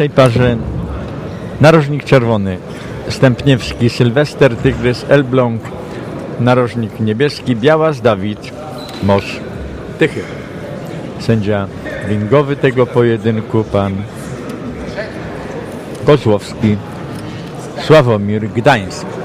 pierwszej parze narożnik czerwony Stępniewski, Sylwester, Tygrys, Elbląg, narożnik niebieski, Białas, Dawid, Mosz, Tychy. Sędzia ringowy tego pojedynku, pan Kozłowski, Sławomir Gdańsk.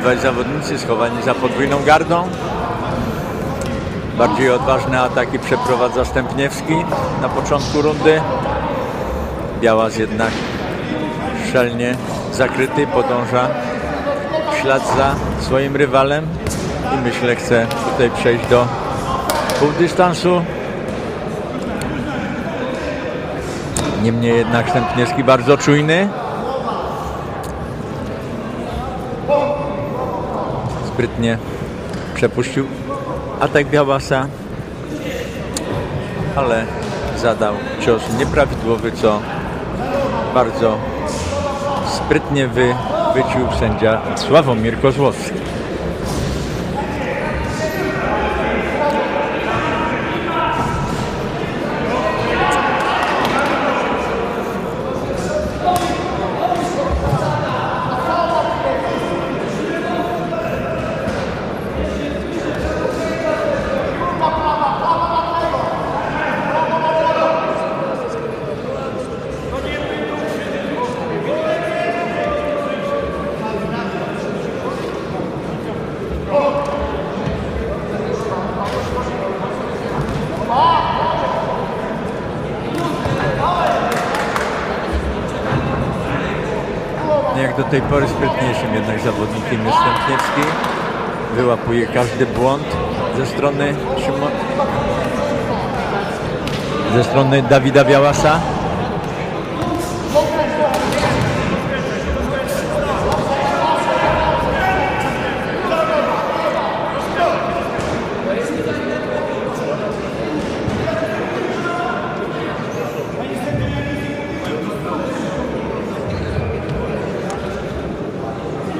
Obydwaj zawodnicy schowani za podwójną gardą. Bardziej odważne ataki przeprowadza Stępniewski na początku rundy. Białas jednak szczelnie zakryty, podąża w ślad za swoim rywalem i myślę chce tutaj przejść do półdystansu. Niemniej jednak Stępniewski bardzo czujny. Sprytnie przepuścił atak Białasa, ale zadał cios nieprawidłowy, co bardzo sprytnie wy, wyciął sędzia Sławomir Kozłowski. Do tej pory sprytniejszym jednak zawodnikiem jest Stępniewski. Wyłapuje każdy błąd ze strony Szymon... ze strony Dawida Białasa. Zdecydowana interwencja sędziego ringowego, który Tak, brawo Sylwek! Dawid, idziesz, idziesz, siedzisz za nim. Jedziesz Sylwek, boksujesz Sylwek! Siedzisz dwa lewe, dwa lewe. Dwa lewe, dwa lewe i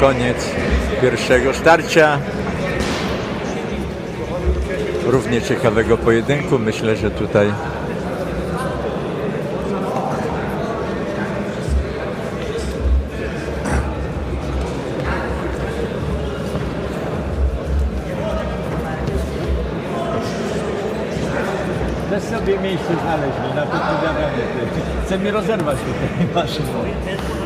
koniec pierwszego starcia. Równie ciekawego pojedynku. Myślę, że tutaj Bez sobie miejsce znaleźli, na to powiadamy. Chce mi rozerwać tutaj maszynę.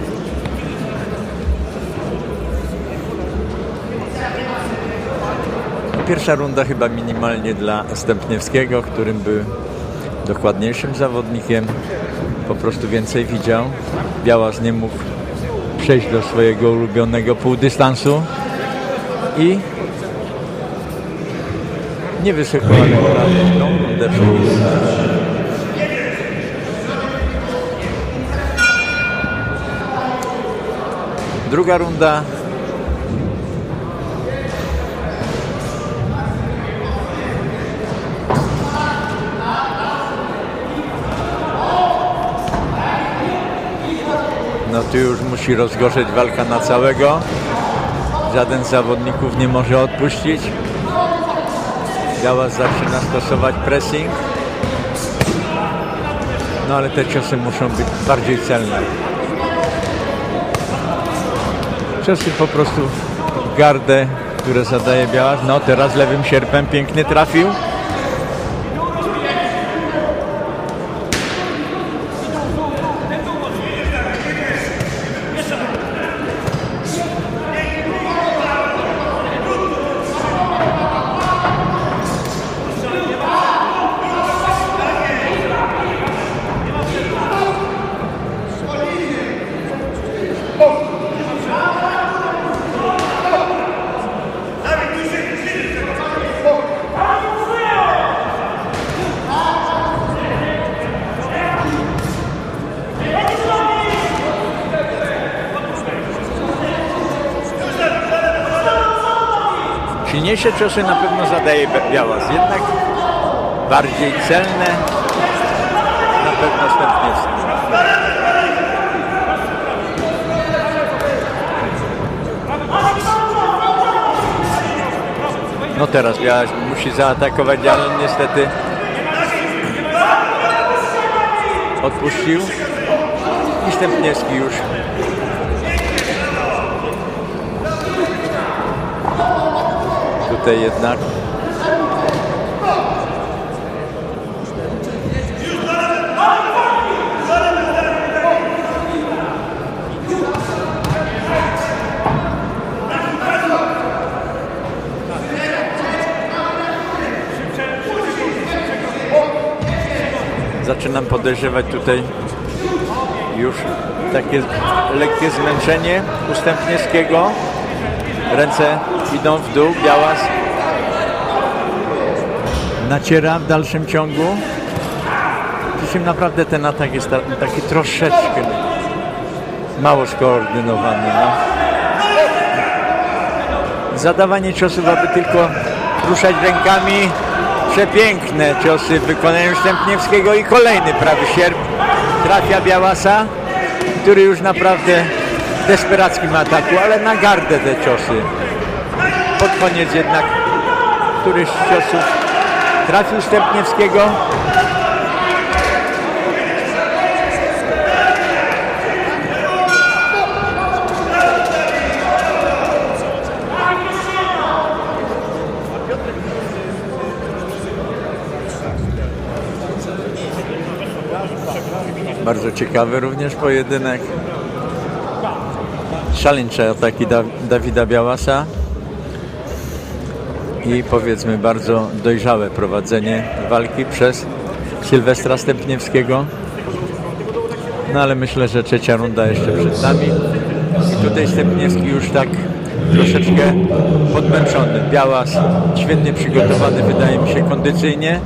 Pierwsza runda chyba minimalnie dla Stępniewskiego, którym był dokładniejszym zawodnikiem. po prostu więcej widział. Białas nie mógł przejść do swojego ulubionego półdystansu i niewysoko, ale trafną rundę przebiegł. Druga runda. No tu już musi rozgorzeć walka na całego. Żaden z zawodników nie może odpuścić. Białas zaczyna stosować pressing. No ale te ciosy muszą być bardziej celne. Ciosy po prostu w gardę, które zadaje Białas. No teraz lewym sierpem pięknie trafił. Silniejsze ciosy na pewno zadaje Białas, jednak bardziej celne na pewno Stępniewski. No teraz Białas musi zaatakować, ale niestety odpuścił i Stępniewski już jednak. Zaczynam podejrzewać tutaj już takie lekkie zmęczenie Ustępniewskiego ręce idą w dół, Białas naciera w dalszym ciągu. Przy czym naprawdę ten atak jest ta- taki troszeczkę mało skoordynowany. No. Zadawanie ciosów, aby tylko ruszać rękami. Przepiękne ciosy w wykonaniu Stępniewskiego i kolejny prawy sierp trafia Białasa, który już naprawdę desperackim ataku, ale na gardę te ciosy. Pod koniec jednak któryś z ciosów trafił Stępniewskiego. Bardzo ciekawy również pojedynek. Szaleńcze ataki da Dawida Białasa i powiedzmy bardzo dojrzałe prowadzenie walki przez Sylwestra Stępniewskiego. No ale myślę, że trzecia runda jeszcze przed nami. I tutaj Stępniewski już tak troszeczkę podmęczony. Białas świetnie przygotowany, wydaje mi się, kondycyjnie.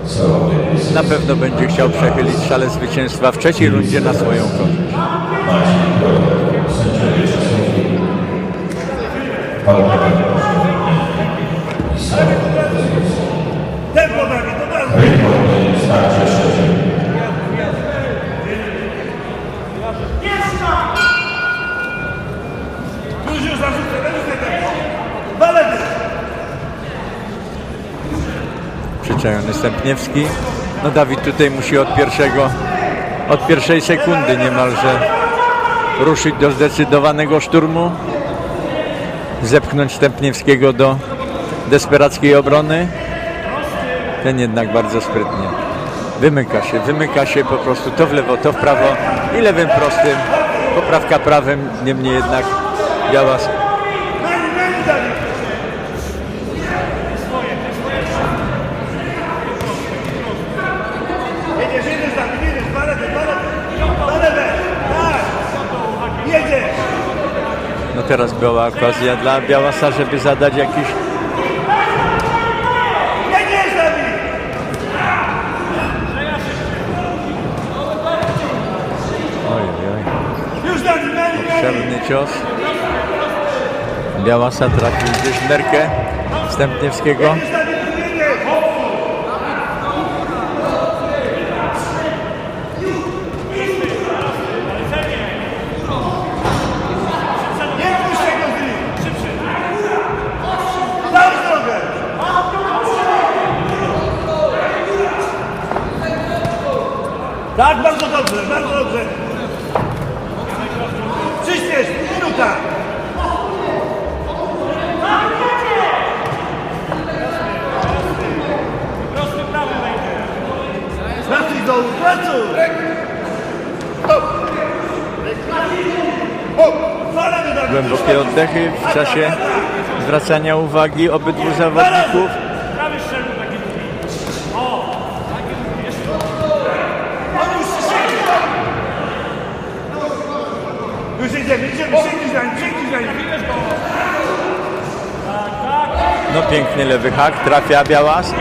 Na pewno będzie chciał przechylić szale zwycięstwa w trzeciej rundzie na swoją korzyść. Tempo zarzucę tempo. Balety. przyczajony Stępniewski. No Dawid tutaj musi od pierwszego, od pierwszej sekundy niemalże ruszyć do zdecydowanego szturmu, zepchnąć Stępniewskiego do desperackiej obrony. Ten jednak bardzo sprytnie. Wymyka się, wymyka się po prostu to w lewo, to w prawo i lewym prostym, poprawka prawym, niemniej jednak Dawid. Jedziesz, jedziesz Dawid, jedziesz, balety, balety. Jedzie! No teraz była okazja dla Białasa, żeby zadać jakiś czarny cios. Białasa trafił gdzieś w nerkę Stępniewskiego. Już na nim, jedzie! Nie puszczaj go z nim! Daj drogę! Tak, bardzo dobrze, bardzo dobrze. Przyspiesz, minuta. Pracuj do pracuj! Fala do tak. Głębokie oddechy w czasie zwracania uwagi obydwu zawodników. No piękny lewy hak, trafia Białas.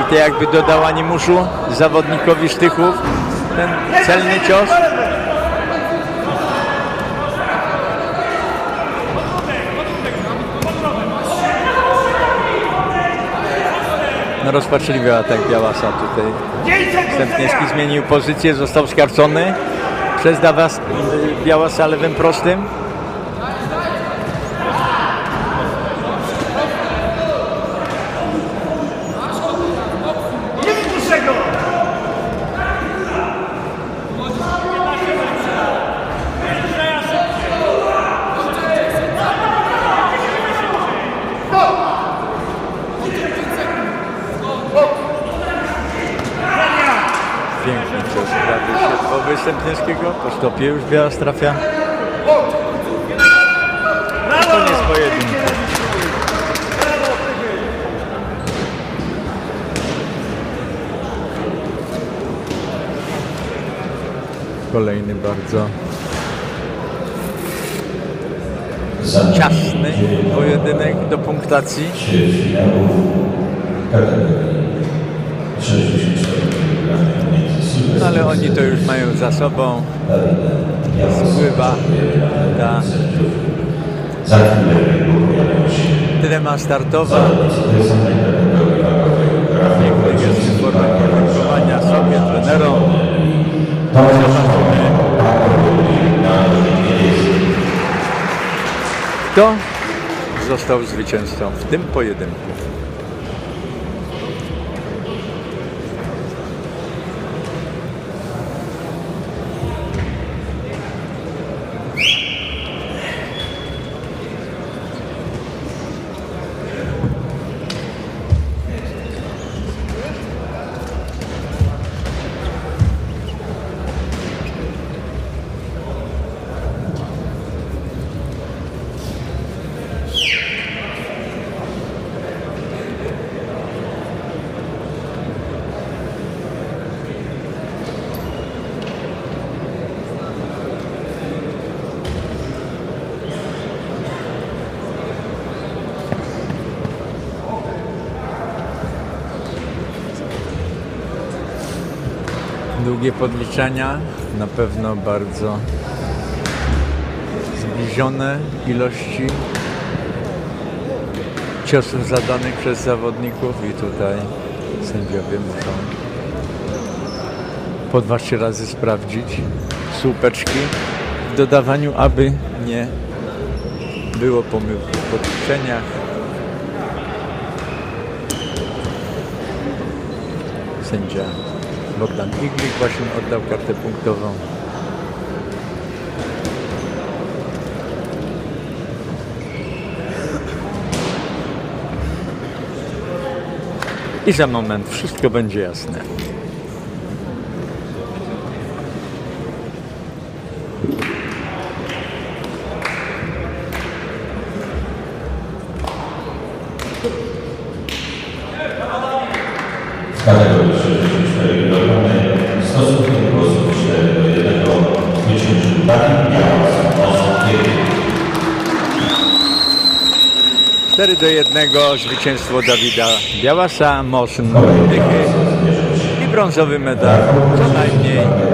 I to jakby dodał animuszu zawodnikowi Sztychów. Ten celny cios. No rozpaczliwy atak Białasa tutaj. Stępniewski zmienił pozycję, został skarcony przez Dawas, Białasa lewym prostym. Kamińskiego, po stopie już Białas trafia. Koniec pojedynku. Kolejny bardzo ciasny pojedynek do punktacji ale oni to już mają za sobą. Spływa ta trema startowa. zawodnicy tej samej kategorii wagowej Piękny jest formę podziękowania sobie, trenerom. Kto został zwycięzcą w tym pojedynku? Długie podliczenia, na pewno bardzo zbliżone ilości ciosów zadanych przez zawodników i tutaj sędziowie muszą po dwa, trzy razy sprawdzić słupeczki w dodawaniu, aby nie było pomyłki w podliczeniach. Sędzia Bogdan Iglik właśnie oddał kartę punktową. I za moment wszystko będzie jasne. w 4 do 1 zwycięstwo Dawida Białasa, Moszyn Dychy i brązowy medal co najmniej